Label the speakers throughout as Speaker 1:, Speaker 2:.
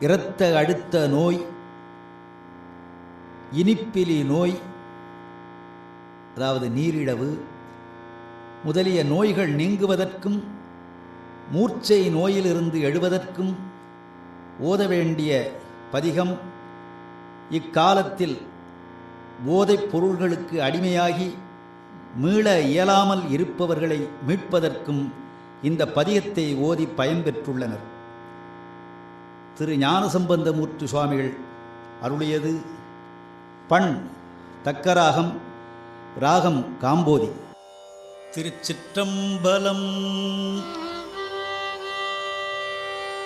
Speaker 1: இரத்த அழுத்த நோய் இனிப்பிலி நோய் அதாவது நீரிழவு முதலிய நோய்கள் நீங்குவதற்கும் மூர்ச்சை நோயிலிருந்து எழுவதற்கும் ஓத வேண்டிய பதிகம் இக்காலத்தில் போதைப் பொருள்களுக்கு அடிமையாகி மீள இயலாமல் இருப்பவர்களை மீட்பதற்கும் இந்த பதிகத்தை ஓதி பயன்பெற்றுள்ளனர். திரு ஞானசம்பந்தமூர்த்தி சுவாமிகள் அருளியது பண் தக்கராகம் ராகம் காம்போதி. திருச்சிற்றம்பலம்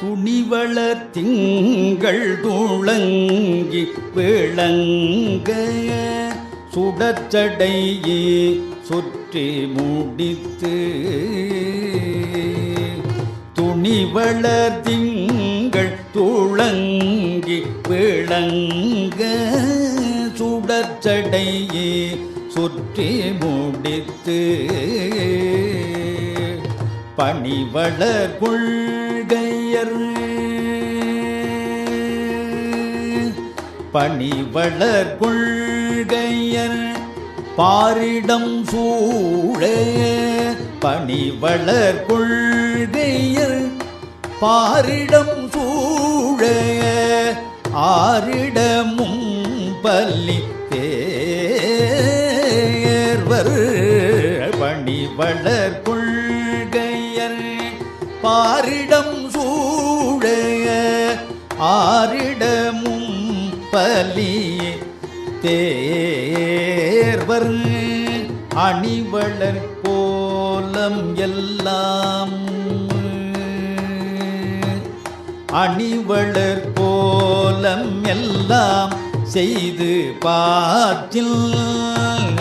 Speaker 1: துணிவள திங்கள் துளங்கி விளங்க சுடச்சடையே சுற்றி முடித்து துணிவள திங்கள் துளங்கி விளங்க சுடச்சடையே சுற்றி முடித்து பணிவளர் கொள்கையர். பணிவளர் கொள்கையர். பாரிடம் சூழ பணிவளர் கொள்கையர். பாரிடம் சூழ ஆரிடமும் பள்ளி தேர்வர் பணி வளர் கொள்கையர் பாரிடம் சூழைய ஆரிடமும் பலி தேர்வர் அணிவளர் கோலம் எல்லாம் அணிவளர் கோலம் எல்லாம் செய்து பாற்றில்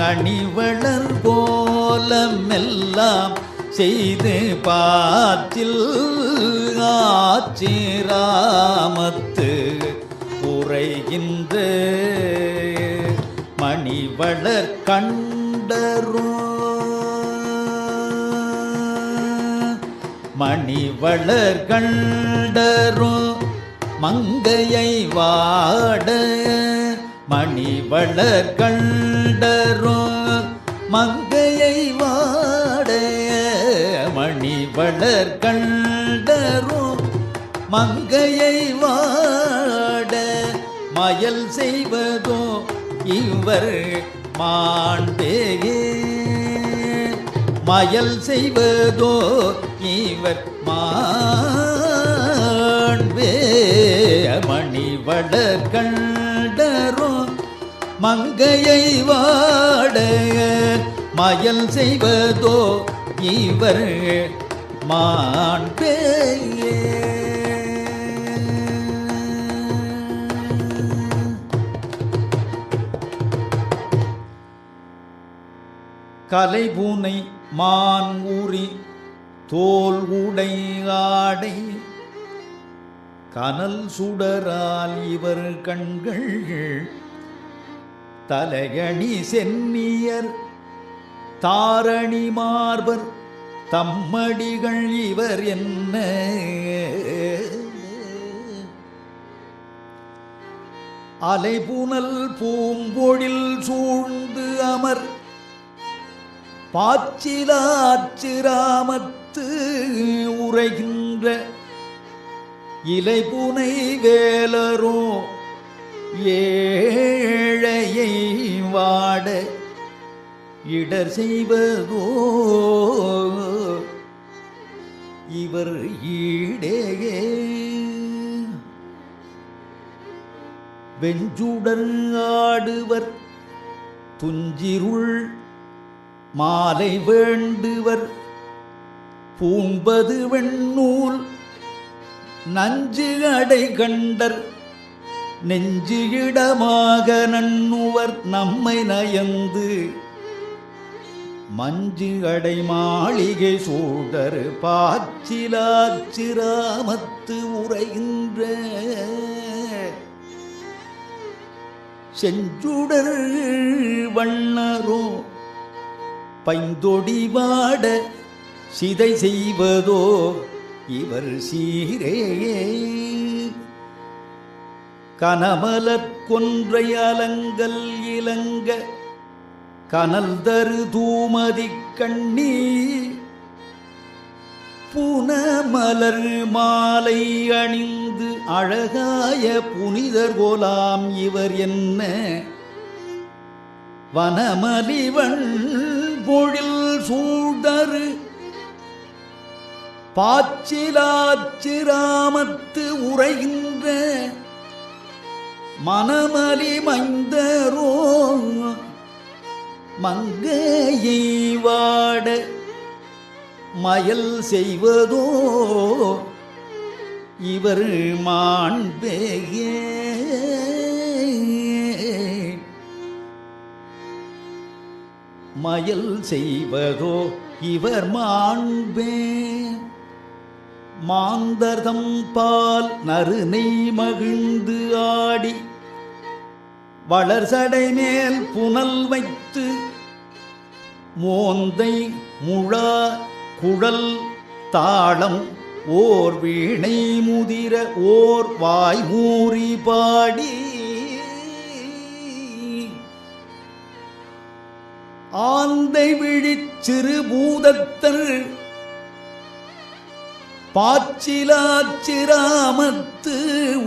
Speaker 1: அணிவளர் கோலம் எல்லாம் செய்து பாற்றில் ஆச்சிராமத்து உரைகின்ற மணிவளர் கண்டரும் மணி வளர் கண்டரும் மங்கையை வாட. மணி வளர் கண்டரும் மங்கையை வாட. மணி வளர் கண்டரும் மங்கையை வாட. மயல் செய்வதோ இவர் மாண்டேயே மயல் செய்வதோ இவர் மாண்பே மணிவளர் கண்டரோ மங்கையை வாட மயல் செய்வதோ இவர் மாண்பேயே. கலைபூனை மான் ஊறி தோல் உடை ஆடை கனல் சுடரால் இவர் கண்கள் தலையணி சென்னியர் தாரணி மார்பர் தம்மடிகள் இவர் என்ன? அலைபுனல் பூம்பொழில் சூழ்ந்து அமர் பாச்சிலாச்சிராமத்து உரைகின்ற இலைபுனை வேலரோ ஏழையை வாட இடர் செய்வதோ இவர் ஈடேயே. வெஞ்சுடன் ஆடுவர் துஞ்சிருள் மாலை வேண்டுவர். பூம்பது வெண்ணூல். நஞ்சு அடை கண்டர். நெஞ்சு இடமாக நண்ணுவர் நம்மை நயந்து. மஞ்சு அடை மாளிகை சூடர் பாச்சிலாச்சிராமத்து உரைகின்ற செஞ்சுடர் வண்ணரோ பைந்தொடி வாட சிதை செய்வதோ இவர் சீரே. கனமலர் கொன்றை அலங்கல் இலங்க கனல் தரு தூமதி கண்ணி புனமலர் மாலை அணிந்து அழகாய புனிதர் கோலாம் இவர் என்ன? வனமலிவன் பொழில் சூடரு பாச்சிலாச்சிராமத்து உரைகின்ற மனமலி மைந்தரோ மங்கையை வாட மயல் செய்வதோ இவர் மாண்பேயே மயல் செய்வதோ இவர் மாண்பே. மாந்தர்தம் பால் நறுனை மகிழ்ந்து ஆடி வளர்சடை மேல் புனல் வைத்து மோந்தை முழா குழல் தாளம் ஓர் வீணை முதிர ஓர் வாய்மூறி பாடி. ஆந்தை விழிச் சிறு பூதத்தர் பாச்சிலாச்சிராமத்து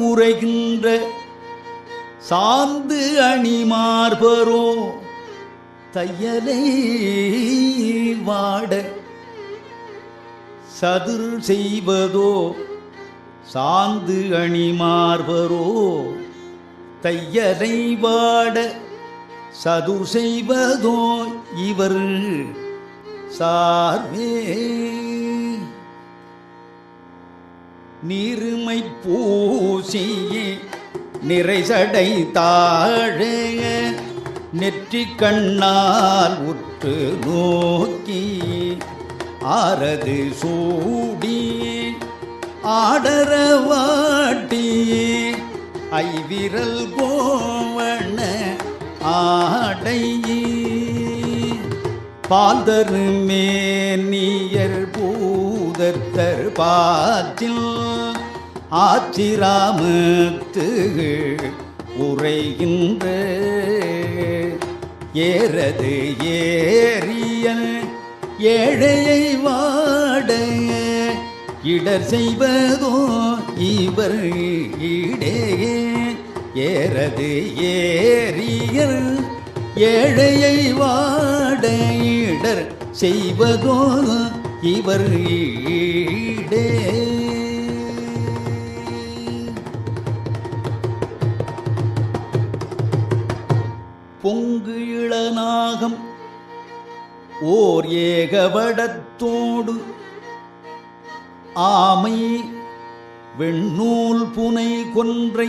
Speaker 1: உரைகின்ற சாந்து அணிமார்பரோ தையலை வாட சதுர் செய்வதோ சாந்து அணிமார்பரோ தையலை வாட சதுர் செய்வதோ இவர் சார்வே. நீருமை பூசியே நிறைசடை தாழ. நெற்றி கண்ணால் உற்று நோக்கி ஆரது சூடி ஆடரவாட்டி ஐவிரல் கோவண ஆடையே. பால்தரு மேனியர் பூதத்தர் பாற்றில் ஆச்சிராமத்து உரைகின்ற ஏறது ஏறிய ஏழையை வாட இடர் செய்வதோ இவர் இடே ஏறது ஏறியர் ஏழையை வாட இடர் செய்வதோ இவர் ஈடே. பொங்கு இளநாகம் ஓர் ஏகவடத்தோடு ஆமை வெண்ணூல் புனை கொன்றை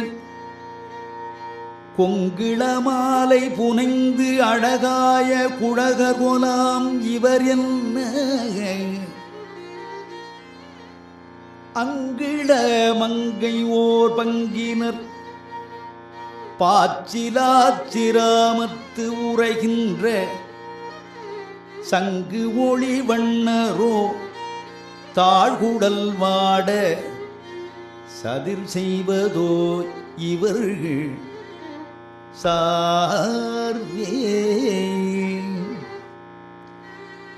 Speaker 1: கொங்கிள மாலை புனைந்து அழகாய குழககுலாம் இவர் என்ன? அங்கிள மங்கை ஓர் பங்கினர் பாச்சிலாச்சிராமத்து உரைகின்ற சங்கு ஒளி வண்ணரோ தாழ்குடல் வாட சதிர் செய்வதோ இவர்கள். சார்வே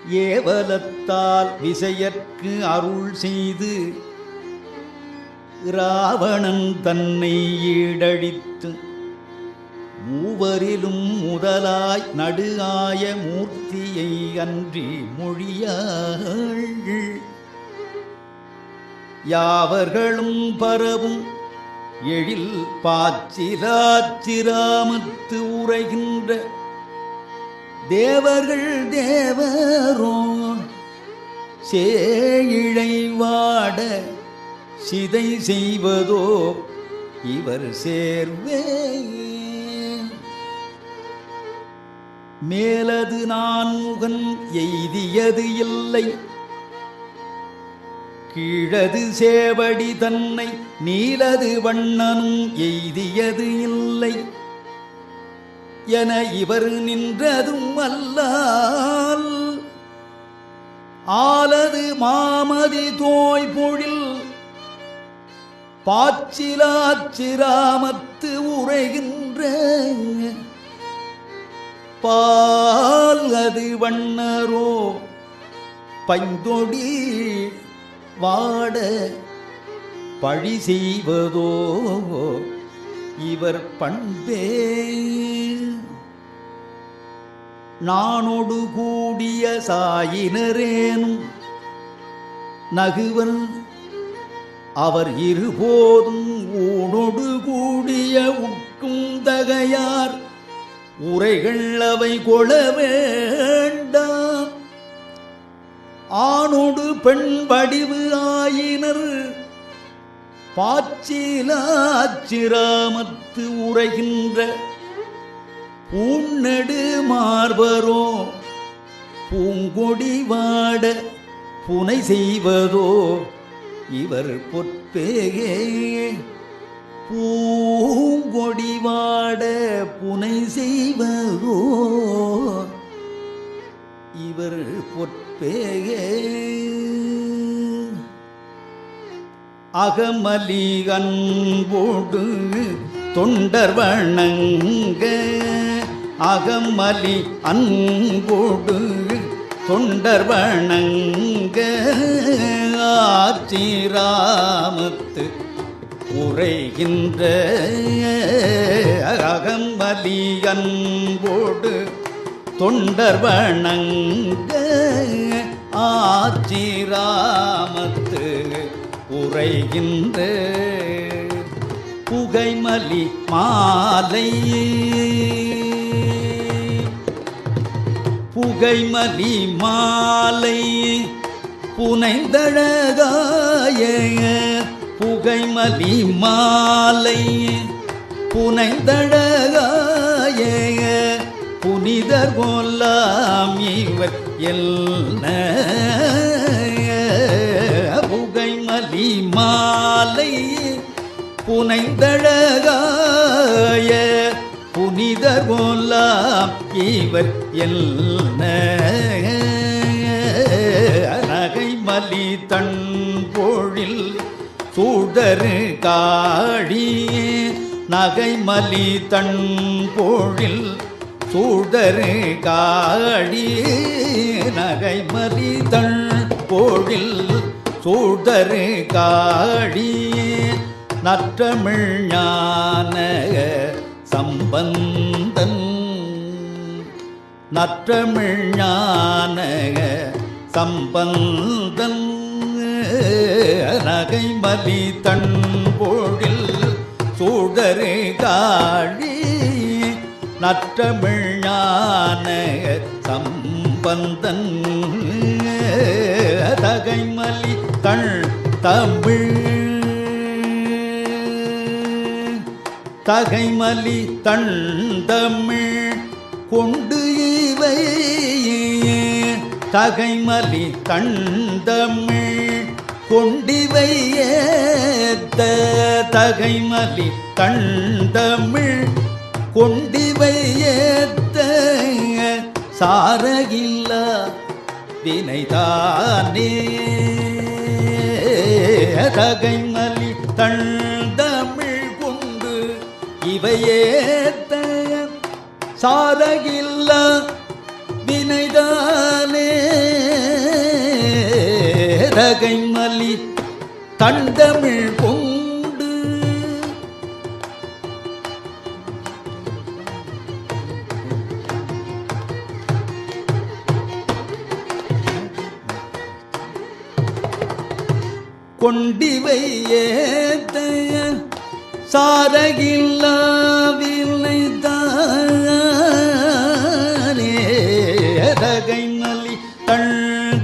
Speaker 1: ஏவலத்தால் விசையற்கு அருள் செய்து இராவணன் தன்னை ஈடழித்து மூவரிலும் முதலாய் நடு ஆய மூர்த்தியை அன்றி மொழியாள். யாவர்களும் பரவும் எழில் பாச்சிராச்சிராமத்து உரைகின்ற தேவர்கள் தேவரோ சேழைவாட வாட சிதை செய்வதோ இவர் சேர்வே. மேலது நான் முகன் எய்தியது இல்லை. கீழது சேவடி தன்னை நீலது வண்ணனும் எய்தியது இல்லை. என இவர் நின்றதும் அல்லால் ஆலது மாமதி தோய் பொழில் பாச்சிலாச்சிராமத்து உரைகின்ற பால் அது வண்ணரோ பைந்தொடி வாட பழி செய்வதோ இவர் பண்பே. நானொடு கூடிய சாயினரேனும் நகுவன் அவர் இருபோதும் ஊனொடு கூடிய உட்கும் தகையார் உரைகள் அவை கொளவே. ஆணோடு பெண் வடிவு ஆயினர். பாச்சிலாச்சிராமத்து உரைகின்ற பூநெடு மார்பரோ பூங்கொடி வாட புனை செய்வதோ இவர் பொற்பேயே பூங்கொடி வாட புனை செய்வதோ இவர் பொற்பேயே அகமலி அன்போடு தொண்டர் வணங்க. அகமலி அன்போடு தொண்டர் வணங்க. ஆச்சிராமத்து உரைகின்ற அகமலி அன்போடு தொண்டர் வணங்க ஆச்சி ராமத்து உரைகின்ற. புகைமலி மாலை புகைமலி மாலை புனைந்தழகாய புகைமலி மாலை புனைந்தழகாய. புனிதர் கொல்லாம் இவர் என்ன? புகைமலி மாலை புனைந்தழகாய புனிதர் கொல்லாம் இவர் என்ன? நகைமலி தன் பொழில் சூடரு காழி நகைமலி தன் பொழில் சூடரு காடி நகைமலி தன் பொழில் சூடரு காடி நற்றமிழ் ஞான சம்பந்தன். நற்றமிழ் ஞான சம்பந்தன். நகைமலி தன் போழில் சூடரு காழி நற்றமிழ் ஞான சம்பந்தன் தகைமலி தள் தமிழ். தகைமலி தன் தமிழ் கொண்டு இவை தகைமலி தன் தமிழ் கொண்டிவை ஏத்த தகைமலி தன் தமிழ் கொண்டிவை ஏத்த சாரகில்ல வினைதானே. தகைமலி தன் தமிழ் கொண்டு இவையேத்த சாரகில்ல வினைதானே. தகைமலி தண்டமிழ் கொண்டிவை ஏத்த சாரகில்லாவில்லை தானே தகைமலி தள்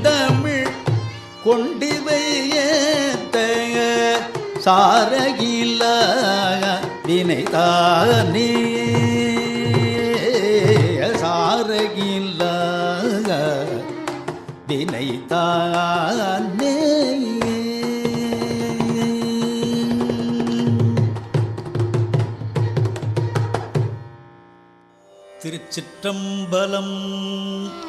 Speaker 1: தமிழ் கொண்டிவை ஏத்த சாரகில்ல வினைதானே சாரகில்ல வினைதானே म्बलम्